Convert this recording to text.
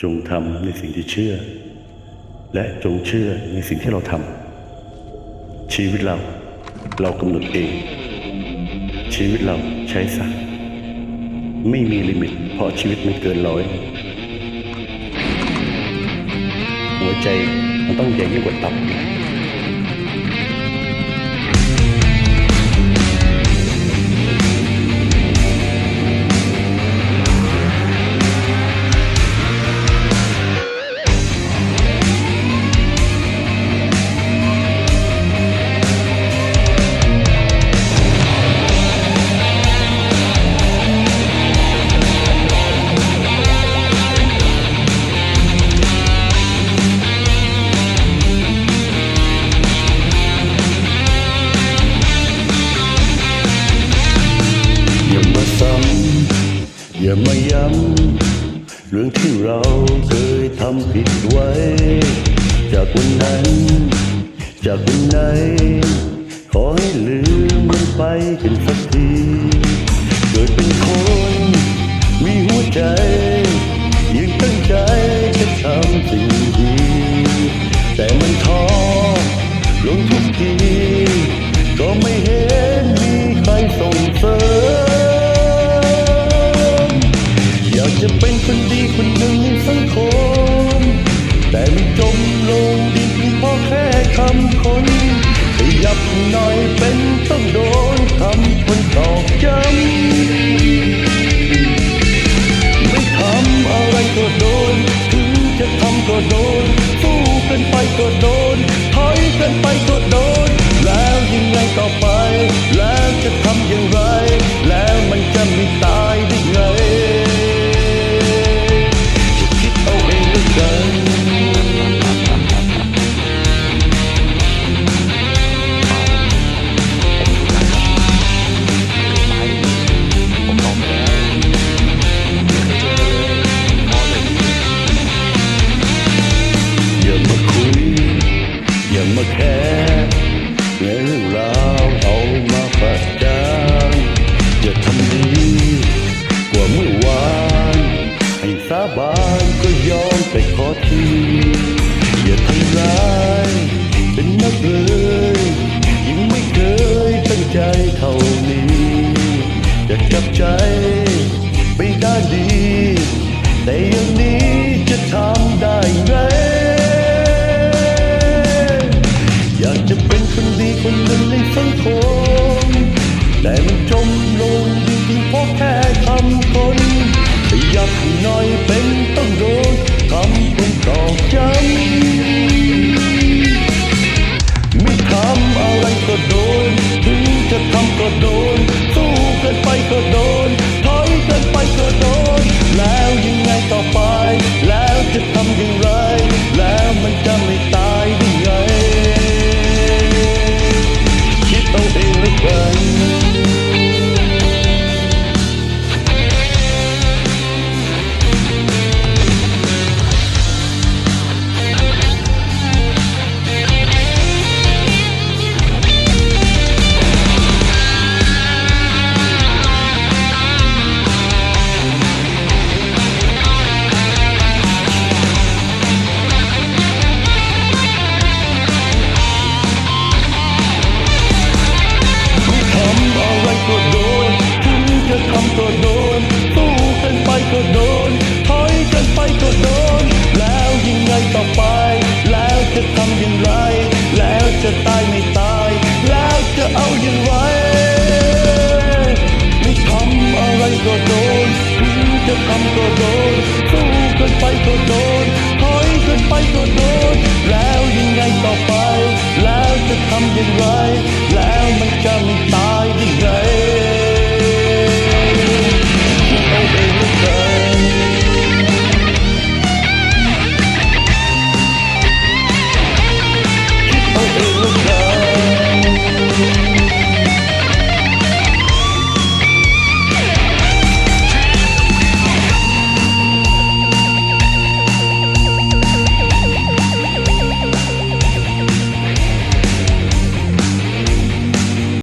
จงทำในสิ่งที่เชื่อ และจงเชื่อในสิ่งที่เราทำชีวิตเราเรากำหนดเอง ชีวิตเราใช้สักไม่มีลิมิต เพราะชีวิตมันเกินร้อย หัวใจมันต้องใหญ่ยิ่งกว่าตับ อย่ามาย้ำเรื่องที่เราเคยทำผิดไว้ จากวันนั้น จากวันไหน ขอให้ลืมมันไปกันสักที เกิดเป็นคน แต่ไม่จมลงดินเพราะแค่คำคนขยับหน่อยเป็นต้องโดนคำคนตอกย้ำไม่ทำอะไรก็โดน ถึงจะทำก็โดนสู้กันไปก็โดน มาแค่เรื่องราวเอามาประจานจะทำดีกว่าเมื่อวานให้สาบานก็ยอมไปขอทีอย่าทำร้ายเป็นนักเลง ง แล้